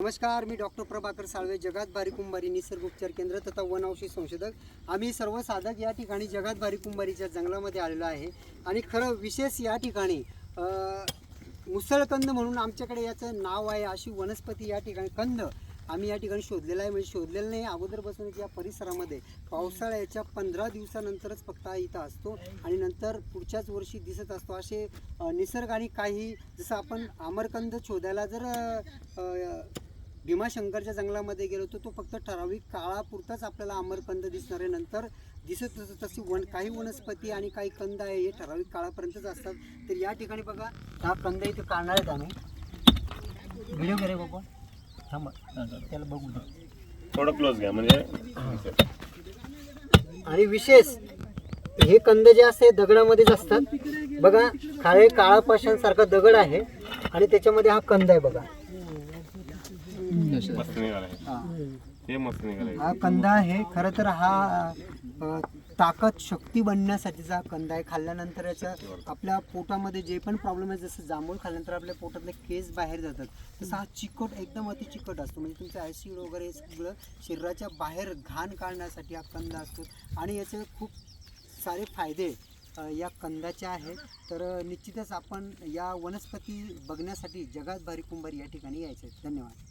नमस्कार मी डॉक्टर प्रभाकर साळवे जगात भारी कुंभारी निसर्ग उपचार केंद्र तथा वन औषधी संशोधक. आम्ही सर्व साधक या ठिकाणी जगात भारी कुंभारीच्या जंगलामध्ये आलेलो आहे. आणि खरं विशेष या ठिकाणी मुसळकंद म्हणून आमच्याकडे याचं नाव आहे अशी वनस्पती या ठिकाणी कंद आम्ही या ठिकाणी शोधलेला आहे. म्हणजे शोधलेलं नाही अगोदरपासूनच या परिसरामध्ये. पावसाळ्याच्या पंधरा दिवसानंतरच फक्त हा इथं असतो आणि नंतर पुढच्याच वर्षी दिसत असतो. असे निसर्गाने निसर्ग आणि काही जसं आपण आमरकंद शोधायला जर भीमाशंकरच्या जंगलामध्ये गेलो तर तो फक्त ठराविक काळापुरताच आपल्याला अमरकंद दिसणार. आहे नंतर दिसत तसं तशी वन काही वनस्पती आणि काही कंद आहे हे ठराविक काळापर्यंतच असतात. तर या ठिकाणी बघा हा कंद इथे काढणार आहेत आम्ही. व्हिडिओ करे बाबा. थांबा. त्याला बघू दे. थोडं क्लोज घ्या म्हणजे आणि विशेष हे कंद जे असते दगडामध्येच असतात. बघा काळे काळा पाषाणसारखा दगड आहे आणि त्याच्यामध्ये हा कंद आहे बघा. मस्त हे. मस्त निघालाय हा कंद आहे. खरं तर हा अ, ताकद शक्ती बनण्यासाठीचा कंद आहे. खाल्ल्यानंतर याच्या आपल्या पोटामध्ये जे पण प्रॉब्लेम आहे जसं जांभूळ खाल्ल्यानंतर आपल्या पोटातले केस बाहेर जातात तसा हा चिकट एकदम अति चिकट असतो. म्हणजे तुमचं ॲसिड वगैरे हे सगळं शरीराच्या बाहेर घाण काढण्यासाठी हा कंद असतो. आणि याचे खूप सारे फायदे अ, या कंदाचे आहेत. तर अ, निश्चितच आपण या वनस्पती बघण्यासाठी जगात भारी कुंभारी या ठिकाणी यायचे आहेत. धन्यवाद.